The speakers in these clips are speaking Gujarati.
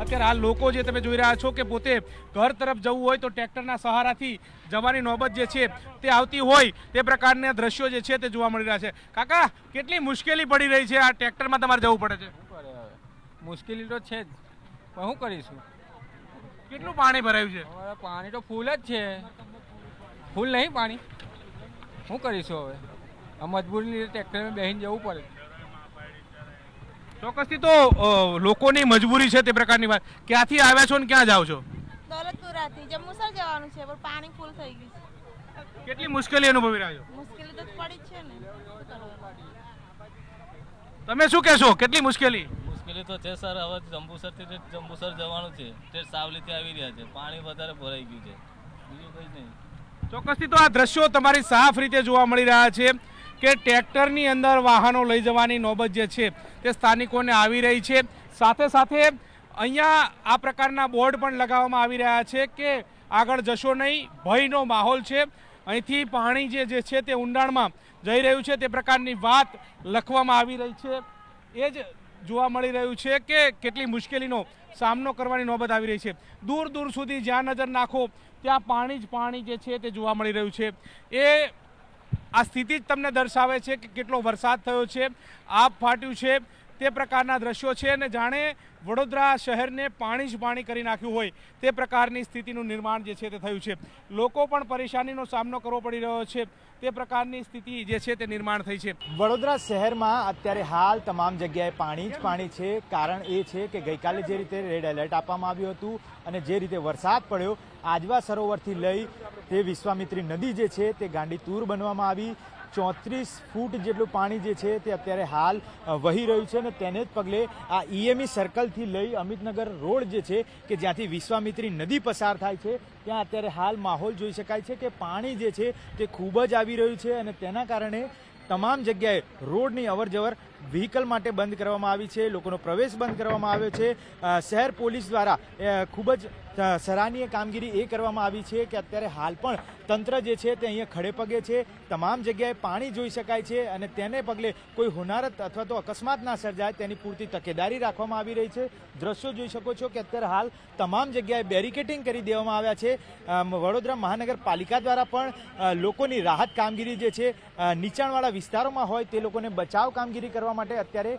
અત્યારે આ લોકો જે તમે જોઈ રહ્યા છો કે પોતે ઘર તરફ જવું હોય તો ટ્રેક્ટરના સહારાથી જવાની નોબત જે છે તે આવતી હોય તે પ્રકારના દ્રશ્યો જે છે તે જોવા મળી રહ્યા છે. કાકા કેટલી મુશ્કેલી પડી રહી છે આ ટ્રેક્ટરમાં તમારે જવું પડે છે? મુશ્કેલી તો છે જ. પણ શું કરીશું? કેટલું પાણી ભરાયું છે? પાણી તો ફૂલ જ છે. ફૂલ નહીં પાણી. શું કરીશું હવે? આ મજબૂરી લીધે ટ્રેક્ટરમાં બેસીને જવું પડે. ચોક્કસથી તો લોકોની મજબૂરી છે તે પ્રકારની વાત. ક્યાંથી આવ્યા છો ને ક્યાં જાઓ છો? દોલતપુરાથી જંબુસર જવાનું છે પણ પાણી ફૂલ થઈ ગયું છે. કેટલી મુશ્કેલી અનુભવી રહ્યા છો? મુશ્કેલી તો પડી છે ને. તમે શું કહેશો? કેટલી મુશ્કેલી? મુશ્કેલી તો છે સર હવે જંબુસરથી જંબુસર જવાનું છે તે સાવલીથી આવી રહ્યા છે. પાણી વધારે ભરાઈ ગયું છે. બીજું કંઈ નહીં. ચોક્કસથી તો આ દ્રશ્યો તમારી સાફ રીતે જોવા મળી રહ્યા છે. કે ટ્રેક્ટરની અંદર વાહનો લઈ જવાની નોબત જે છે તે સ્થાનિકોને આવી રહી છે. સાથે સાથે અહીંયા આ પ્રકારના બોર્ડ પણ લગાવવામાં આવી રહ્યા છે કે આગળ જશો નહીં, ભયનો માહોલ છે. અહીંથી પાણી જે જે છે તે ઊંડાણમાં જઈ રહ્યું છે, તે પ્રકારની વાત લખવામાં આવી રહી છે. એ જ જોવા મળી રહ્યું છે કે કેટલી મુશ્કેલીનો સામનો કરવાની નોબત આવી રહી છે. દૂર દૂર સુધી જ્યાં નજર નાખો, ત્યાં પાણી જ પાણી જે છે તે જોવા મળી રહ્યું છે. એ આ સ્થિતિ જ તમને દર્શાવે છે કે કેટલો વરસાદ થયો છે, આપ ફાટ્યું છે, તે પ્રકારના દ્રશ્યો છે અને જાણે વડોદરા શહેરને પાણી જ પાણી કરી નાખ્યું હોય તે પ્રકારની સ્થિતિનું નિર્માણ જે છે તે થયું છે. લોકો પણ પરેશાનીનો સામનો કરવો પડી રહ્યો છે. તે પ્રકારની સ્થિતિ જે છે તે નિર્માણ થઈ છે. વડોદરા શહેરમાં અત્યારે હાલ તમામ જગ્યાએ પાણી જ પાણી છે. કારણ એ છે કે ગઈકાલે જે રીતે રેડ એલર્ટ આપવામાં આવ્યું હતું અને જે રીતે વરસાદ પડ્યો આજવા સરોવરથી લઈ તે વિશ્વામિત્રી નદી જે છે તે ગાંડી તૂર બનવામાં આવી. ચોત્રીસ ફૂટ જેટલું પાણી જે છે તે અત્યારે હાલ વહી રહ્યું છે અને તેને જ પગલે આ ઈએમઈ સર્કલથી લઈ અમિતનગર રોડ જે છે કે જ્યાંથી વિશ્વામિત્રી નદી પસાર થાય છે, ત્યાં અત્યારે હાલ માહોલ જોઈ શકાય છે કે પાણી જે છે તે ખૂબ જ આવી રહ્યું છે અને તેના કારણે તમામ જગ્યાએ રોડની અવરજવર વ્હીકલ માટે બંધ કરવામાં આવી છે, લોકોનો પ્રવેશ બંધ કરવામાં આવ્યો છે. શહેર પોલીસ દ્વારા ખૂબ જ સરાહનીય કામગીરી એ કરવામાં આવી છે કે અત્યારે હાલ પણ તંત્ર જે છે તે અહીંયા ખડે પગે છે. તમામ જગ્યાએ પાણી જોઈ શકાય છે અને તેને પગલે કોઈ હોનારત અથવા તો અકસ્માત ના સર્જાય તેની પૂરતી તકેદારી રાખવામાં આવી રહી છે. દ્રશ્યો જોઈ શકો છો કે અત્યારે હાલ તમામ જગ્યાએ બેરિકેટિંગ કરી દેવામાં આવ્યા છે. વડોદરા મહાનગરપાલિકા દ્વારા પણ લોકોની રાહત કામગીરી જે છે નીચાણવાળા વિસ્તારોમાં હોય તે લોકોને બચાવ કામગીરી કરવા માટે અત્યારે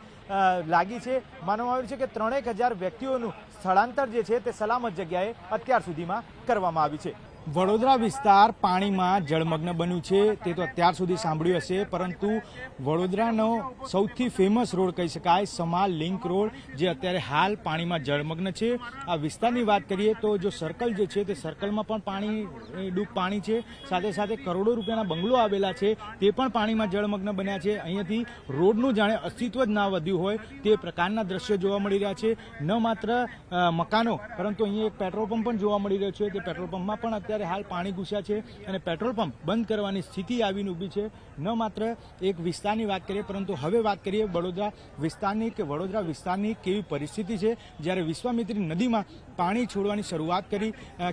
લાગી છે. માનવામાં આવ્યું છે કે ત્રણેક હજાર વ્યક્તિઓનું સ્થળાંતર જે છે તે સલામત જગ્યાએ અત્યાર સુધીમાં કરવામાં આવ્યું છે. વડોદરા વિસ્તાર પાણીમાં જળમગ્ન બન્યું છે, તે તો અત્યાર સુધી સાંભળ્યું હશે, પરંતુ વડોદરાનો સૌથી ફેમસ રોડ કહી શકાય, સમાલ લિંક રોડ, જે અત્યારે હાલ પાણીમાં જળમગ્ન છે. આ વિસ્તારની વાત કરીએ તો જો સર્કલ જે છે, તે સર્કલમાં પણ પાણી ડૂબ પાણી છે. સાથે સાથે કરોડો રૂપિયાના બંગલો આવેલા છે, તે પણ પાણીમાં જળમગ્ન બન્યા છે. અહીંયાથી રોડનું જાણે અસ્તિત્વ જ ના વધ્યું હોય, તે પ્રકારના દ્રશ્યો જોવા મળી રહ્યા છે. ન માત્ર મકાનો, પરંતુ અહીંયા એક પેટ્રોલ પંપ પણ જોવા મળી રહ્યો છે. તે પેટ્રોલ પંપમાં પણ અત્યારે હાલ પાણી ઘૂસ્યા છે અને પેટ્રોલ પંપ બંધ કરવાની સ્થિતિ આવીને ઊભી છે. ન માત્ર એક વિસ્તારની વાત કરીએ, પરંતુ હવે વાત કરીએ વડોદરા વિસ્તારની કે વડોદરા વિસ્તારની કેવી પરિસ્થિતિ છે. જ્યારે વિશ્વામિત્રી નદીમાં પાણી છોડવાની શરૂઆત કરી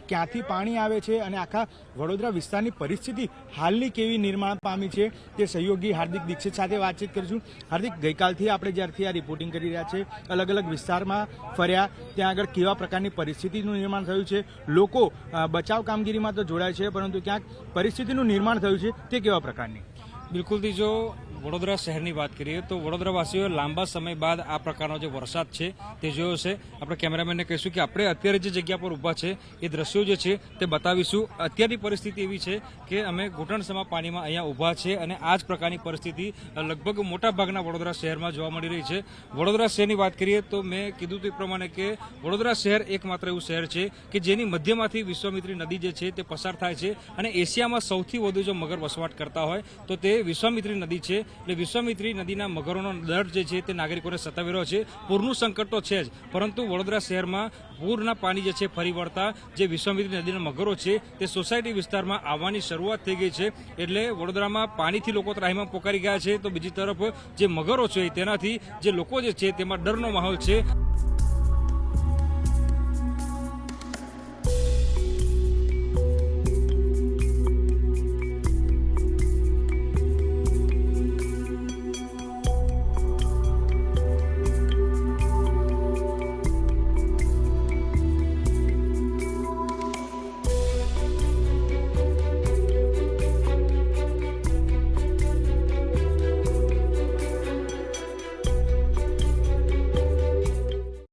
ક્યાંથી પાણી આવે છે અને આખા વડોદરા વિસ્તારની પરિસ્થિતિ હાલની કેવી નિર્માણ પામી છે તે સહયોગી હાર્દિક દીક્ષિત સાથે વાતચીત કરીશું. હાર્દિક, ગઈકાલથી આપણે જ્યારથી આ રિપોર્ટિંગ કરી રહ્યા છે અલગ અલગ વિસ્તારમાં ફર્યા, ત્યાં આગળ કેવા પ્રકારની પરિસ્થિતિનું નિર્માણ થયું છે? લોકો બચાવ બચાવ કામગીરીમાં તો જોડાય છે, પરંતુ ક્યાંક પરિસ્થિતિનું નિર્માણ થયું છે, તે કેવા પ્રકારની? બિલકુલથી જો વડોદરા શહેરની વાત કરીએ તો વડોદરાવાસીઓ લાંબા સમય બાદ આ પ્રકારનો જે વરસાદ છે તે જોયો છે. આપણે કેમેરામેનને કહીશું કે આપણે અત્યારે જે જગ્યા પર ઊભા છે, એ દ્રશ્યો જે છે તે બતાવીશું. અત્યારની પરિસ્થિતિ એવી છે કે અમે ઘૂંટણસમા પાણીમાં અહીંયા ઊભા છે અને આ જ પ્રકારની પરિસ્થિતિ લગભગ મોટા ભાગના વડોદરા શહેરમાં જોવા મળી રહી છે. વડોદરા શહેરની વાત કરીએ તો મેં કીધું તે પ્રમાણે કે વડોદરા શહેર એકમાત્ર એવું શહેર છે કે જેની મધ્યમાંથી વિશ્વામિત્રી નદી જે છે તે પસાર થાય છે અને એશિયામાં સૌથી વધુ જો મગર વસવાટ કરતા હોય તો તે વિશ્વામિત્રી નદી છે. એટલે વિશ્વામિત્રી નદીના મગરોનો દર જે છે તે નાગરિકોને સતાવી રહ્યો છે. પૂરનું સંકટ તો છે જ, પરંતુ વડોદરા શહેરમાં પૂરના પાણી જે છે ફરી વળતા, જે વિશ્વામિત્રી નદીના મગરો છે તે સોસાયટી વિસ્તારમાં આવવાની શરૂઆત થઈ ગઈ છે. એટલે વડોદરામાં પાણીથી લોકો ત્રાહીમાં પોકારી ગયા છે. તો બીજી તરફ જે મગરો છે તેનાથી જે લોકો જે છે તેમાં ડરનો માહોલ છે.